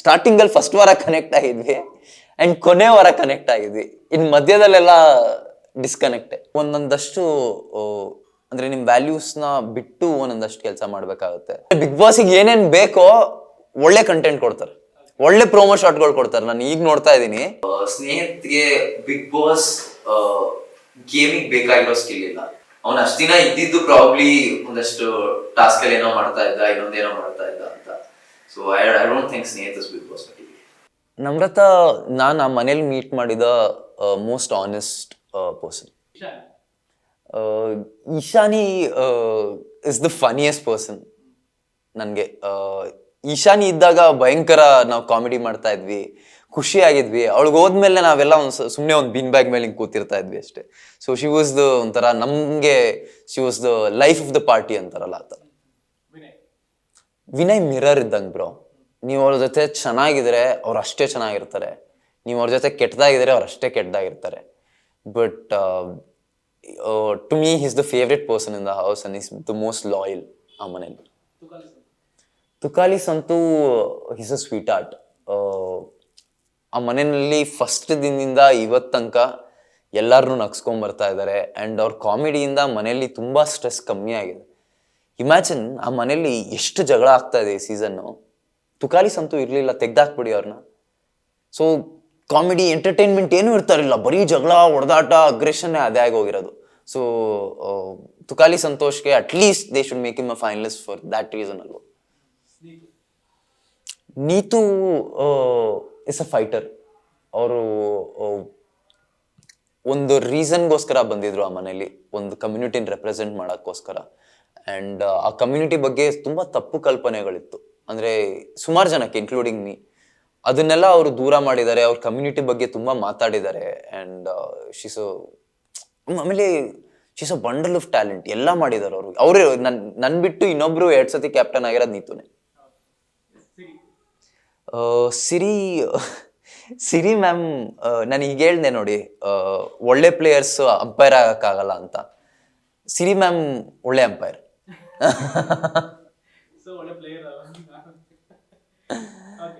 Starting ಅಲ್ಲಿ first ವಾರ connect ಆಗಿದ್ವಿ and ಕೊನೆ ವಾರ ಕನೆಕ್ಟ್ ಆಗಿದ್ವಿ. ಇನ್ ಮಧ್ಯದಲ್ಲೆಲ್ಲ ಡಿಸ್ಕನೆಕ್ಟ್ ಒಂದೊಂದಷ್ಟು ಅಂದ್ರೆ ನಿಮ್ ವ್ಯಾಲ್ಯೂಸ್ನ ಬಿಟ್ಟು ಒಂದೊಂದಷ್ಟು ಕೆಲಸ ಮಾಡ್ಬೇಕಾಗುತ್ತೆ. ಬಿಗ್ ಬಾಸ್ಗೆ ಏನೇನ್ ಬೇಕೋ ಒಳ್ಳೆ ಕಂಟೆಂಟ್ ಕೊಡ್ತಾರೆ. ಒಳ್ಳೆ ಪ್ರೋಮೋ ಶಾಟ್ಗಳು ಕೊಡ್ತಾರೆ. ನಾನು ಈಗ ನೋಡ್ತಾ ಇದ್ದೀನಿ. ಸ್ನೇಹಿತ್ಗೆ ಬಿಗ್ ಬಾಸ್ ಗೇಮಿಂಗ್ ಬೇಕಾಗಿರೋ ಸ್ಕಿಲ್ ಇಲ್ಲ. ಅವನು ಅಷ್ಟ್ ದಿನ ಇದ್ದಿದ್ದು ಪ್ರಾಬ್ಲಿ ಒಂದಷ್ಟು ಟಾಸ್ಕ್ ಅಲ್ಲಿ ಏನೋ ಮಾಡ್ತಾ ಇದ್ದ ಇನ್ನೊಂದೇನೋ ಮಾಡ್ತಾ ಇದ್ದ. So I I don't think Snehith boss Namratha, ನಾನು ಆ ಮನೇಲಿ ಮೀಟ್ ಮಾಡಿದ most honest person Ishani is the funniest person ನನಗೆ. ಈಶಾನಿ ಇದ್ದಾಗ ಭಯಂಕರ ನಾವು ಕಾಮಿಡಿ ಮಾಡ್ತಾ ಇದ್ವಿ, ಖುಷಿ ಆಗಿದ್ವಿ. ಅವಳಿಗೆ ಹೋದ್ಮೇಲೆ ನಾವೆಲ್ಲ ಒಂದು ಸುಮ್ಮನೆ ಒಂದು ಬಿನ್ ಬ್ಯಾಗ್ ಮೇಲೆ ಹಿಂಗೆ ಕೂತಿರ್ತಾ ಇದ್ವಿ ಅಷ್ಟೇ. ಸೊ ಶಿ ವಾಸ್ ದ ಒಂಥರ ನಮಗೆ she was the life of the party ಅಂತಾರಲ್ಲ ಆ ಥರ ವಿನಯ್ ಮಿರರ್ ಇದ್ದಂಗೆ ಬ್ರೋ ನೀವು ಅವ್ರ ಜೊತೆ ಚೆನ್ನಾಗಿದ್ರೆ ಅವ್ರು ಅಷ್ಟೇ ಚೆನ್ನಾಗಿರ್ತಾರೆ. ನೀವು ಅವ್ರ ಜೊತೆ ಕೆಟ್ಟದಾಗಿದ್ರೆ ಅವ್ರು ಅಷ್ಟೇ ಕೆಟ್ಟದಾಗಿರ್ತಾರೆ but to me he's the favourite person in the house and is the most loyal ಆ ಮನೇಲಿ. ತುಕಾಲಿಸ್ ಅಂತೂ ಹಿಸ್ ಅ ಸ್ವೀಟ್ ಆರ್ಟ್ ಆ ಮನೆಯಲ್ಲಿ ಫಸ್ಟ್ ದಿನದಿಂದ ಇವತ್ತು ತನಕ ಎಲ್ಲರನ್ನೂ ನಗ್ಸ್ಕೊಂಬರ್ತಾ ಇದ್ದಾರೆ ಆ್ಯಂಡ್ ಅವ್ರ ಕಾಮಿಡಿಯಿಂದ ಮನೆಯಲ್ಲಿ ತುಂಬ ಸ್ಟ್ರೆಸ್ ಕಮ್ಮಿ ಆಗಿದೆ. ಇಮ್ಯಾಜಿನ್ ಆ ಮನೆಯಲ್ಲಿ ಎಷ್ಟು ಜಗಳ ಆಗ್ತಾ ಇದೆ ಈ ಸೀಸನ್ನು ತುಕಾಲಿಸ್ ಅಂತೂ ಇರಲಿಲ್ಲ, ತೆಗ್ದಾಕ್ಬಿಡಿ ಅವ್ರನ್ನ ಸೊ ಕಾಮಿಡಿ ಎಂಟರ್ಟೈನ್ಮೆಂಟ್ ಏನೂ ಇರ್ತಾರಿಲ್ಲ. ಬರೀ ಜಗಳ ಹೊಡೆದಾಟ ಅಗ್ರೆಷನ್ನೇ ಅದೇ ಹೋಗಿರೋದು. So Tukali ಸಂತೋಷ್ಗೆ at least they should make him a finalist for that reason ಅಲ್ವ? ನೀತು ಇಸ್ ಅ ಫೈಟರ್ ಅವರು ಒಂದು ರೀಸನ್ಗೋಸ್ಕರ ಬಂದಿದ್ರು ಆ ಮನೇಲಿ ಒಂದು ಕಮ್ಯುನಿಟಿನ ರೆಪ್ರೆಸೆಂಟ್ ಮಾಡೋಕ್ಕೋಸ್ಕರ. ಆ್ಯಂಡ್ ಆ ಕಮ್ಯುನಿಟಿ ಬಗ್ಗೆ ತುಂಬ ತಪ್ಪು ಕಲ್ಪನೆಗಳಿತ್ತು. ಅಂದರೆ ಸುಮಾರು ಜನಕ್ಕೆ ಇನ್ಕ್ಲೂಡಿಂಗ್ ಮೀ ಅದನ್ನೆಲ್ಲ ಅವರು ದೂರ ಮಾಡಿದ್ದಾರೆ, ಅವ್ರ ಕಮ್ಯುನಿಟಿ ಬಗ್ಗೆ ತುಂಬ ಮಾತಾಡಿದ್ದಾರೆ. ಆ್ಯಂಡ್ ಶಿಸು ಆಮೇಲೆ she's a bundle of talent ಎಲ್ಲ ಮಾಡಿದ್ದಾರೆ ಅವರು. ಅವರೇ ನನ್ನ ನನ್ನ ಬಿಟ್ಟು ಇನ್ನೊಬ್ರು ಎರಡು ಸತಿ ಕ್ಯಾಪ್ಟನ್ ಆಗಿರೋದು ನೀತುನೆ. ಸಿರಿ ಸಿರಿ ಮ್ಯಾಮ್ ನಾನು ಈಗ ಹೇಳ್ದೆ ನೋಡಿ ಒಳ್ಳೆ ಪ್ಲೇಯರ್ಸ್ ಅಂಪೈರ್ ಆಗೋಕ್ಕಾಗಲ್ಲ ಅಂತ. ಸಿರಿ ಮ್ಯಾಮ್ ಒಳ್ಳೆ ಅಂಪೈರ್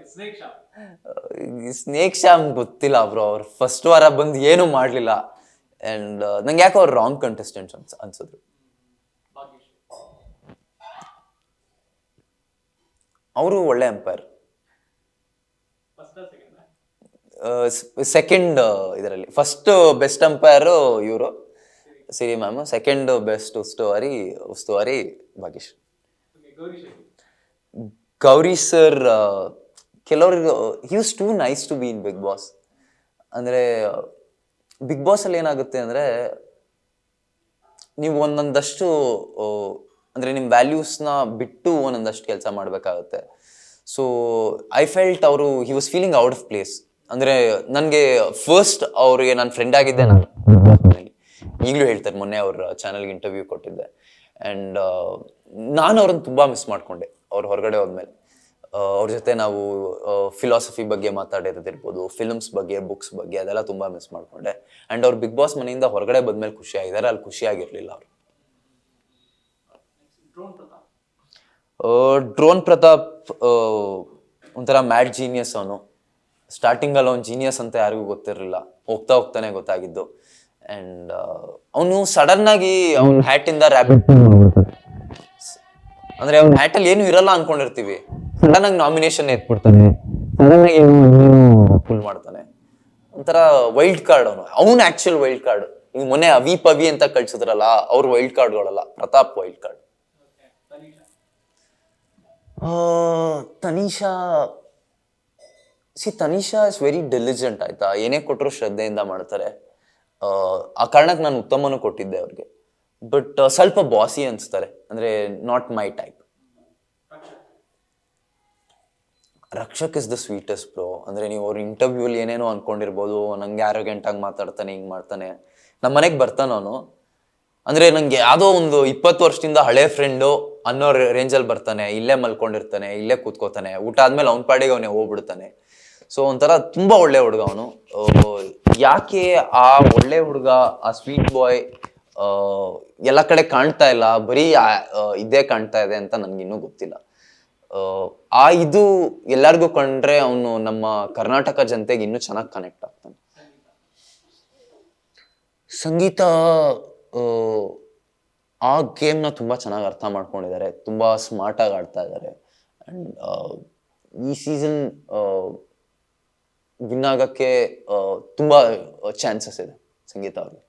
ಸ್ನೇಕ್ ಶಾಮ್ ಶ್ಯಾಮ್ ಗೊತ್ತಿಲ್ಲ ಬ್ರೋ ಅವ್ರು ಫಸ್ಟ್ ವಾರ ಬಂದು ಏನೂ ಮಾಡಲಿಲ್ಲ. ಅಂಡ್ ನಂಗೆ ಯಾಕೆ ಅವ್ರು ರಾಂಗ್ ಕಂಟೆಸ್ಟೆಂಟ್ಸ್ ಅನ್ಸ್ ಅನ್ಸಿದ್ರು. ಅವರು ಒಳ್ಳೆ ಅಂಪೈರ್ ಸೆಕೆಂಡ್ ಸೆಕೆಂಡ್ ಇದರಲ್ಲಿ. ಫಸ್ಟ್ ಬೆಸ್ಟ್ ಅಂಪೈರು ಇವರು. ಸಿರಿ ಮ್ಯಾಮ್. ಸೆಕೆಂಡ್ ಬೆಸ್ಟ್ ಉಸ್ತುವಾರಿ ಉಸ್ತುವಾರಿ ಭಾಗ್ಯಶ್. ಗೌರಿ ಸರ್ ಕೆಲವ್ರಿಗೆ he's too nice to be in Bigg Boss ಅಂದರೆ ಬಿಗ್ ಬಾಸಲ್ಲಿ ಏನಾಗುತ್ತೆ ಅಂದರೆ, ನೀವು ಒಂದೊಂದಷ್ಟು ಅಂದರೆ ನಿಮ್ಮ ವ್ಯಾಲ್ಯೂಸ್ನ ಬಿಟ್ಟು ಒಂದೊಂದಷ್ಟು ಕೆಲಸ ಮಾಡಬೇಕಾಗುತ್ತೆ. ಸೊ ಐ ಫೆಲ್ಟ್ ಅವರು he was feeling out of place ಅಂದರೆ, ನನಗೆ ಫಸ್ಟ್ ಅವ್ರಿಗೆ ನಾನು ಫ್ರೆಂಡ್ ಆಗಿದ್ದೆ ನಾನು. ಈಗಲೂ ಹೇಳ್ತಾರೆ, ಮೊನ್ನೆ ಅವ್ರ ಚಾನಲ್ಗೆ ಇಂಟರ್ವ್ಯೂ ಕೊಟ್ಟಿದ್ದೆ. ಆ್ಯಂಡ್ ನಾನು ಅವ್ರನ್ನ ತುಂಬ ಮಿಸ್ ಮಾಡಿಕೊಂಡೆ, ಅವ್ರು ಹೊರಗಡೆ ಹೋದ್ಮೇಲೆ. ಅವ್ರ ಜೊತೆ ನಾವು ಫಿಲಾಸಫಿ ಬಗ್ಗೆ ಮಾತಾಡಿರೋದಿರ್ಬೋದು ಫಿಲ್ಮ್ಸ್ ಬಗ್ಗೆ ಬುಕ್ಸ್ ಬಗ್ಗೆ, ಅದೆಲ್ಲ ತುಂಬ ಮಿಸ್ ಮಾಡಿಕೊಂಡೆ. ಆ್ಯಂಡ್ ಅವ್ರು ಬಿಗ್ ಬಾಸ್ ಮನೆಯಿಂದ ಹೊರಗಡೆ ಬಂದ್ಮೇಲೆ ಖುಷಿಯಾಗಿದ್ದಾರೆ ಅಲ್ಲಿ ಖುಷಿಯಾಗಿರಲಿಲ್ಲ ಅವರು. ಡ್ರೋನ್ ಪ್ರತಾಪ್ ಒಂಥರ ಮ್ಯಾಡ್ ಜೀನಿಯಸ್ ಅವನು. ಸ್ಟಾರ್ಟಿಂಗಲ್ಲಿ ಅವ್ನು ಜೀನಿಯಸ್ ಅಂತ ಯಾರಿಗೂ ಗೊತ್ತಿರಲಿಲ್ಲ. ಹೋಗ್ತಾ ಹೋಗ್ತಾನೆ ಗೊತ್ತಾಗಿದ್ದು. ಆ್ಯಂಡ್ ಅವನು ಸಡನ್ ಆಗಿ ಅವನ ಹ್ಯಾಟ್ ಇಂದ ರ್ಯಾಬಿಟ್ ಅಂದ್ರೆ ಅವನ ಹ್ಯಾಟ್ ಅಲ್ಲಿ ಏನು ಇರಲ್ಲ ಅನ್ಕೊಂಡಿರ್ತೀವಿ. ಸಡನ್ ಆಗಿ ನಾಮಿನೇಷನ್ ಎತ್ಬಿಡ್ತಾನೆ ಸಡನ್ ಆಗಿ ಫುಲ್ ಮಾಡ್ತಾನೆ. ಒಂಥರ ವೈಲ್ಡ್ ಕಾರ್ಡ್ ಅವನು. ಅವನು ಆಕ್ಚುಲ್ ವೈಲ್ಡ್ ಕಾರ್ಡ್ ಈಗ ಮೊನ್ನೆ ಅವಿ ಪವಿ ಅಂತ ಕಳ್ಸಿದ್ರಲ್ಲ ಅವ್ರ wild ಕಾರ್ಡ್ಗಳಲ್ಲ Prathap wild card Tanisha. See Tanisha is very diligent ಆಯ್ತಾ? ಏನೇ ಕೊಟ್ಟರು ಶ್ರದ್ಧೆಯಿಂದ ಮಾಡ್ತಾರೆ. ಆ, ಕಾರಣಕ್ಕೆ ನಾನು ಉತ್ತಮನೂ ಕೊಟ್ಟಿದ್ದೆ ಅವ್ರಿಗೆ. ಬಟ್ ಸ್ವಲ್ಪ ಬಾಸಿ ಅನಿಸ್ತಾರೆ. ಅಂದರೆ not my type Rakshak Rakshak is the sweetest bro ಅಂದರೆ ನೀವು ಅವ್ರ ಇಂಟರ್ವ್ಯೂಲಿ ಏನೇನೋ ಅಂದ್ಕೊಂಡಿರ್ಬೋದು ನಂಗೆ ಆರೋಗ್ಯಂಟಾಗಿ ಮಾತಾಡ್ತಾನೆ ಹಿಂಗೆ ಮಾಡ್ತಾನೆ. ನಮ್ಮ ಮನೆಗೆ ಬರ್ತಾನೆ ಅವನು ಅಂದರೆ ನನಗೆ ಯಾವುದೋ ಒಂದು ಇಪ್ಪತ್ತು ವರ್ಷದಿಂದ ಹಳೆ ಫ್ರೆಂಡು ಅನ್ನೋ ರೇಂಜಲ್ಲಿ ಬರ್ತಾನೆ ಇಲ್ಲೇ ಮಲ್ಕೊಂಡಿರ್ತಾನೆ ಇಲ್ಲೇ ಕೂತ್ಕೋತಾನೆ. ಊಟ ಆದಮೇಲೆ ಅವ್ನ ಪಾಡಿಗೆ ಅವನೇ ಹೋಗ್ಬಿಡ್ತಾನೆ. ಸೊ ಒಂಥರ ತುಂಬ ಒಳ್ಳೆ ಹುಡುಗ ಅವನು. ಯಾಕೆ ಆ ಒಳ್ಳೆ ಹುಡುಗ, ಆ ಸ್ವೀಟ್ ಬಾಯ್ ಎಲ್ಲ ಕಡೆ ಕಾಣ್ತಾ ಇಲ್ಲ, ಬರೀ ಇದೇ ಕಾಣ್ತಾ ಇದೆ ಅಂತ ನನ್ಗಿನ್ನೂ ಗೊತ್ತಿಲ್ಲ. ಆ ಇದು ಎಲ್ಲರಿಗೂ ಕಂಡ್ರೆ ಅವನು ನಮ್ಮ ಕರ್ನಾಟಕ ಜನತೆಗೆ ಇನ್ನೂ ಚೆನ್ನಾಗಿ ಕನೆಕ್ಟ್ ಆಗ್ತಾನೆ. ಸಂಗೀತ, ಆ ಗೇಮ್ನ ತುಂಬ ಚೆನ್ನಾಗಿ ಅರ್ಥ ಮಾಡ್ಕೊಂಡಿದ್ದಾರೆ, ತುಂಬ ಸ್ಮಾರ್ಟಾಗಿ ಆಡ್ತಾ ಇದ್ದಾರೆ. ಆ್ಯಂಡ್ ಈ ಸೀಸನ್ ವಿನ್ ಆಗೋಕ್ಕೆ ತುಂಬ ಚಾನ್ಸಸ್ ಇದೆ ಸಂಗೀತ ಅವ್ರಿಗೆ.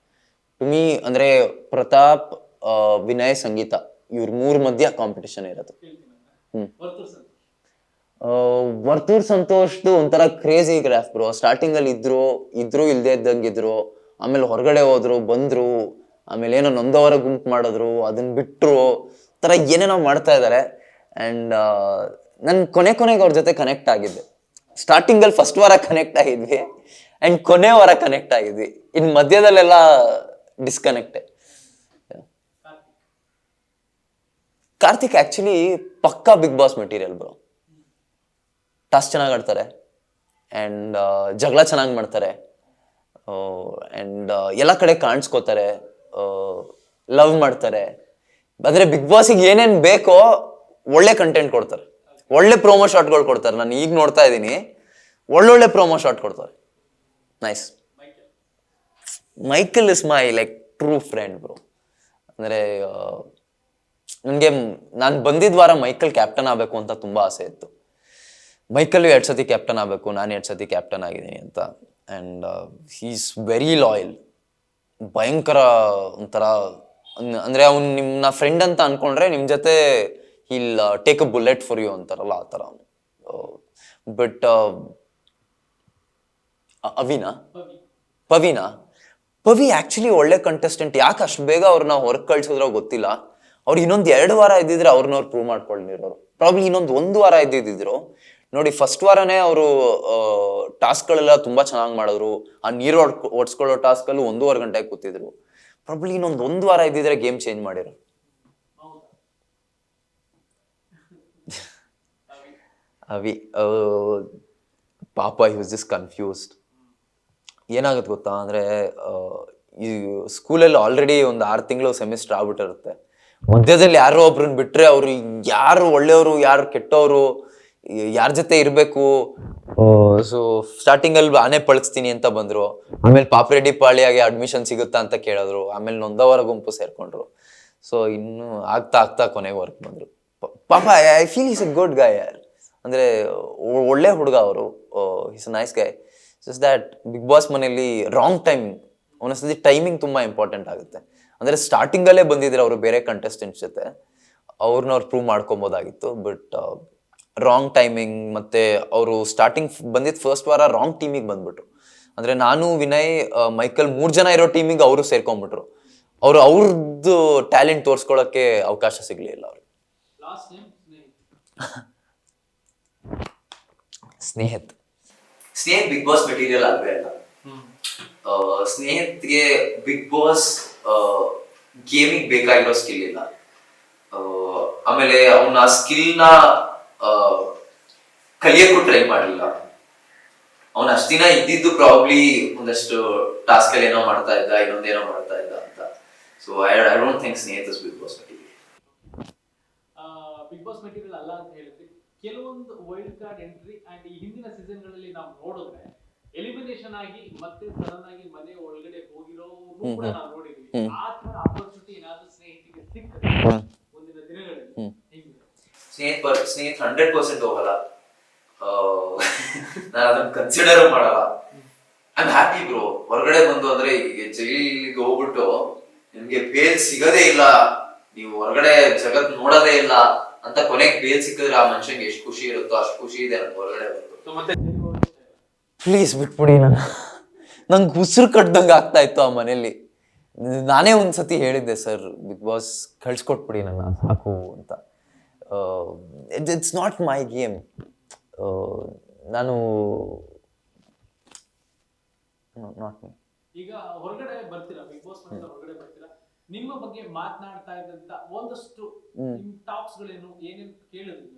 ಟು ಮೀ ಅಂದರೆ ಪ್ರತಾಪ್ ವಿನಯ್ ಸಂಗೀತ, ಇವ್ರ ಮೂರ್ ಮಧ್ಯ ಕಾಂಪಿಟಿಷನ್ ಇರೋದು ಹ್ಮ್. ವರ್ತೂರ್ ಸಂತೋಷ್ದು ಒಂಥರ ಕ್ರೇಜಿ ಗ್ರಾಫ್ ಬ್ರೋ ಸ್ಟಾರ್ಟಿಂಗ್ ಅಲ್ಲಿ ಇದ್ರು ಇದ್ರು ಇಲ್ದೇ ಇದ್ದಂಗಿದ್ರು ಆಮೇಲೆ ಹೊರಗಡೆ ಹೋದ್ರು, ಬಂದ್ರು, ಆಮೇಲೆ ಏನೋ ನೊಂದವರ ಗುಂಪು ಮಾಡಿದ್ರು ಅದನ್ನ ಬಿಟ್ರು ತರ ಏನೇನೋ ಮಾಡ್ತಾ ಇದ್ದಾರೆ ಅಂಡ್ ನನ್ ಕೊನೆ ಕೊನೆಗೆ ಅವ್ರ ಜೊತೆ ಕನೆಕ್ಟ್ ಆಗಿದ್ದೆ. ಸ್ಟಾರ್ಟಿಂಗ್ ಅಲ್ಲಿ ಫಸ್ಟ್ ವಾರ ಕನೆಕ್ಟ್ ಆಗಿದ್ವಿ ಅಂಡ್ ಕೊನೆ ವಾರ ಕನೆಕ್ಟ್ ಆಗಿದ್ವಿ. ಇನ್ ಮಧ್ಯದಲ್ಲೆಲ್ಲ ಡಿಸ್ಕನೆಕ್ಟ್ ಕಾರ್ತಿಕ್ ಆಕ್ಚುಲಿ ಪಕ್ಕಾ Bigg Boss material bro task ಚೆನ್ನಾಗಿ ಆಡ್ತಾರೆ ಆ್ಯಂಡ್ ಜಗಳ ಚೆನ್ನಾಗಿ ಮಾಡ್ತಾರೆ. ಆ್ಯಂಡ್ ಎಲ್ಲ ಕಡೆ ಕಾಣಿಸ್ಕೋತಾರೆ. ಲವ್ ಮಾಡ್ತಾರೆ. ಆದರೆ ಬಿಗ್ ಬಾಸಿಗೆ ಏನೇನು ಬೇಕೋ ಒಳ್ಳೆ ಕಂಟೆಂಟ್ ಕೊಡ್ತಾರೆ. ಒಳ್ಳೆ ಪ್ರೋಮೋ ಶಾಟ್ಗಳು ಕೊಡ್ತಾರೆ. ನಾನು ಈಗ ನೋಡ್ತಾ ಇದ್ದೀನಿ. ಒಳ್ಳೊಳ್ಳೆ ಪ್ರೋಮೋ ಶಾಟ್ ಕೊಡ್ತಾರೆ. Nice Michael is my like true friend bro ಅಂದರೆ ನನಗೆ, ನಾನು ಬಂದಿದ್ದ ವಾರ ಮೈಕಲ್ ಕ್ಯಾಪ್ಟನ್ ಆಗಬೇಕು ಅಂತ ತುಂಬ ಆಸೆ ಇತ್ತು. ಮೈಕಲ್ ಎರಡು ಸತಿ ಕ್ಯಾಪ್ಟನ್ ಆಗಬೇಕು, ನಾನು ಎರಡು ಸತಿ ಕ್ಯಾಪ್ಟನ್ ಆಗಿದ್ದೀನಿ ಅಂತ. ಆ್ಯಂಡ್ ಈಸ್ ವೆರಿ ಲಾಯಲ್ ಭಯಂಕರ ಒಂಥರ, ಅಂದರೆ ಅವ್ನು ನಿಮ್ಮನ್ನ ಫ್ರೆಂಡ್ ಅಂತ ಅಂದ್ಕೊಂಡ್ರೆ ನಿಮ್ಮ ಜೊತೆ he'll take a bullet for you ಅಂತಾರಲ್ಲ ಆ ಥರ ಬಟ್ ಅವಿನಾ? ಪವಿನಾ? ಪವಿ ಆಕ್ಚುಲಿ ಒಳ್ಳೆ ಕಂಟೆಸ್ಟೆಂಟ್ ಯಾಕೆ ಅಷ್ಟು ಬೇಗ ಅವ್ರನ್ನ ಹೊರಗೆ ಕಳ್ಸಿದ್ರೋ ಗೊತ್ತಿಲ್ಲ. ಅವ್ರು ಇನ್ನೊಂದು ಎರಡು ವಾರ ಇದ್ದಿದ್ರೆ ಅವ್ರನ್ನ ಅವ್ರು ಪ್ರೂವ್ ಮಾಡ್ಕೊಂಡಿರೋರು ಪ್ರಾಬ್ಲಿ ಇನ್ನೊಂದು ಒಂದು ವಾರ ಇದ್ದಿದ್ರು ನೋಡಿ ಫಸ್ಟ್ ವಾರನೇ ಅವರು ಟಾಸ್ಕ್ಗಳೆಲ್ಲ ತುಂಬಾ ಚೆನ್ನಾಗಿ ಮಾಡಿದ್ರು. ಆ ನೀರು ಹೊಡ್ ಓಡಿಸ್ಕೊಳ್ಳೋ ಟಾಸ್ಕಲ್ಲೂ ಒಂದೂವರೆ ಗಂಟೆಗೆ ಕೂತಿದ್ರು. ಪ್ರಾಬ್ಲಿ ಇನ್ನೊಂದು ಒಂದು ವಾರ ಇದ್ದಿದ್ರೆ ಗೇಮ್ ಚೇಂಜ್ ಮಾಡಿರೋ ಹೌದಾ ಪವಿ ಅವಿ ಪಾಪ ಹಿ ವಾಸ್ ಜಸ್ಟ್ ಕನ್ಫ್ಯೂಸ್ಡ್ ಏನಾಗುತ್ತೆ ಗೊತ್ತಾ ಅಂದರೆ ಈ ಸ್ಕೂಲಲ್ಲಿ ಆಲ್ರೆಡಿ ಒಂದು ಆರು ತಿಂಗಳು ಸೆಮಿಸ್ಟರ್ ಆಗ್ಬಿಟ್ಟಿರುತ್ತೆ. ಮಧ್ಯದಲ್ಲಿ ಯಾರೋ ಒಬ್ರನ್ನ ಬಿಟ್ಟರೆ ಅವರು ಯಾರು ಒಳ್ಳೆಯವರು ಯಾರು ಕೆಟ್ಟವರು ಯಾರ ಜೊತೆ ಇರಬೇಕು? ಸೊ ಸ್ಟಾರ್ಟಿಂಗಲ್ಲಿ ಆನೆ ಪಳಿಸ್ತೀನಿ ಅಂತ ಬಂದರು. ಆಮೇಲೆ ಪಾಪ್ರೆಡ್ಡಿ ಪಾಳಿಯಾಗಿ ಅಡ್ಮಿಷನ್ ಸಿಗುತ್ತಾ ಅಂತ ಕೇಳಿದ್ರು. ಆಮೇಲೆ ನೊಂದವರ ಗುಂಪು ಸೇರಿಕೊಂಡ್ರು. ಸೊ ಇನ್ನು ಆಗ್ತಾ ಆಗ್ತಾ ಕೊನೆಗೆ ವರ್ಕ್ ಬಂದರು ಪಾಪ I feel is a good guy ಯಾರ್? ಅಂದರೆ ಒಳ್ಳೆ ಹುಡುಗ ಅವರು. Is nice guy just that Bigg Boss ಮನೆಯಲ್ಲಿ ರಾಂಗ್ ಟೈಮಿಂಗ್ ಒಂದೊಂದ್ಸತಿ ಟೈಮಿಂಗ್ ತುಂಬ ಇಂಪಾರ್ಟೆಂಟ್ ಆಗುತ್ತೆ. ಅಂದರೆ ಸ್ಟಾರ್ಟಿಂಗಲ್ಲೇ ಬಂದಿದ್ರೆ ಅವರು ಬೇರೆ ಕಂಟೆಸ್ಟೆಂಟ್ಸ್ ಜೊತೆ. ಅವ್ರನ್ನ ಅವ್ರು ಪ್ರೂವ್ ಮಾಡ್ಕೊಬೋದಾಗಿತ್ತು. ಬಟ್ ರಾಂಗ್ ಟೈಮಿಂಗ್ ಮತ್ತು ಅವರು ಸ್ಟಾರ್ಟಿಂಗ್ ಬಂದಿದ್ದು ಫಸ್ಟ್ ವಾರ ರಾಂಗ್ ಟೀಮಿಗೆ ಬಂದ್ಬಿಟ್ರು. ಅಂದರೆ ನಾನು ವಿನಯ್ ಮೈಕಲ್ ಮೂರು ಜನ ಇರೋ ಟೀಮಿಗೆ ಅವರು ಸೇರ್ಕೊಂಡ್ಬಿಟ್ರು. ಅವರು ಅವ್ರದ್ದು ಟ್ಯಾಲೆಂಟ್ ತೋರಿಸ್ಕೊಳ್ಳೋಕ್ಕೆ ಅವಕಾಶ ಸಿಗಲಿಲ್ಲ ಅವ್ರಿಗೆ. Snehith Snehith Bigg Boss material ಆಗಲೇ ಇಲ್ಲ ಸ್ನೇಹಿತ್ಗೆ ಬಿಗ್ ಬಾಸ್ ಗೇಮಿಂಗ್ ಬೇಕಾಗಿರೋ ಸ್ಕಿಲ್ ಇಲ್ಲ. ಆ, ಆಮೇಲೆ ಅವನ ಸ್ಕಿಲ್ನ ಕಲಿಯಕ್ಕೂ ಟ್ರೈ ಮಾಡಲಿಲ್ಲ ಅವನ ಅಷ್ಟು ದಿನ ಇದ್ದಿದ್ದು ಪ್ರಾಬ್ಲಿ ಒಂದಷ್ಟು ಟಾಸ್ಕ್ ಅಲ್ಲಿ ಏನೋ ಮಾಡ್ತಾ ಇದ್ದ ಇನ್ನೊಂದೇನೋ ಮಾಡ್ತಾ ಇದ್ದ ಅಂತ. So I I don't think ಸ್ನೇಹಿತಸ್ Bigg Boss material. Bigg Boss material ಅಲ್ಲ ಅಂತ ಹೇಳಿದ್ರಿ. ಕೆಲವೊಂದು ವೈಲ್ಡ್ ಕಾರ್ಡ್ ಎಂಟ್ರಿ ಅಂಡ್ ಈ ಹಿಂದಿನ ಸೀಸನ್ಗಳಲ್ಲಿ ನಾವು ನೋಡಿದ್ರೆ ಎಲಿಮಿನೇಷನ್ ಆಗಿ ಮತ್ತೆ ಸಡನ್ ಆಗಿ ಮನೆ ಒಳಗಡೆ ಹೋಗಿರೋ ಕೂಡ ನಾವು ನೋಡಿದ್ವಿ. ಆ ತರ ಅಪರ್ಚುನಿಟಿ ಏನಾದ್ರೂ ಸ್ನೇಹಿತಿಗೆ ಸಿಕ್ಕರೆ ಮುಂದಿನ ದಿನಗಳಲ್ಲಿ ಸ್ನೇಹಿತ ಸ್ನೇಹಿತ ಹಂಡ್ರೆಡ್ ಪರ್ಸೆಂಟ್ ಹೋಗಲ್ಲ. ನಾನು ಅದನ್ನ ಕನ್ಸಿಡರ್ ಮಾಡಲ್ಲ. ಐ ಹ್ಯಾಪಿ ಬ್ರೋ ಹೊರಗಡೆ ಬಂದು ಅಂದ್ರೆ ಈಗ ಜೈಲಿಗೆ ಹೋಗ್ಬಿಟ್ಟು ನಿಮ್ಗೆ ಬೇಲ್ ಸಿಗದೇ ಇಲ್ಲ. ನೀವು ಹೊರಗಡೆ ಜಗತ್ ನೋಡೋದೇ ಇಲ್ಲ. ಅಂತ ಕೊನೆಗೆ ಬೇಲ್ ಸಿಕ್ಕಿದ್ರೆ ಆ ಮನುಷ್ಯಂಗೆ ಎಷ್ಟು ಖುಷಿ ಇರುತ್ತೋ ಅಷ್ಟು ಖುಷಿ ಇದೆ ಅಂತ ಹೊರಗಡೆ. ಪ್ಲೀಸ್ ಬಿಟ್ಬಿಡಿ ನಾನು ನಂಗೆ ಉಸಿರು ಕಟ್ಟಿದಂಗೆ ಆಗ್ತಾ ಇತ್ತು ಆ ಮನೆಯಲ್ಲಿ. ನಾನೇ ಒಂದ್ಸತಿ ಹೇಳಿದ್ದೆ ಸರ್ ಬಿಗ್ ಬಾಸ್ ಕಳ್ಸ್ಕೊಟ್ಬಿಡಿ ನನ್ನ ಸಾಕು ಅಂತ. ಇಟ್ಸ್ ನಾಟ್ ಮೈ ಗೇಮ್ ನಾನು ನಾಟ್ ಮೀ ಈಗ ಹೊರಗಡೆ ಬರ್ತೀರಾ? ಬಿಗ್ ಬಾಸ್ ಹೊರಗಡೆ ನಿಮ್ಮ ಬಗ್ಗೆ ಮಾತನಾಡ್ತಾ ಇದ್ದಂತ ಒಂದಷ್ಟು ಟಾಕ್ಸ್ ಗಳೇನು ಏನೇನು ಕೇಳಿದ್ರು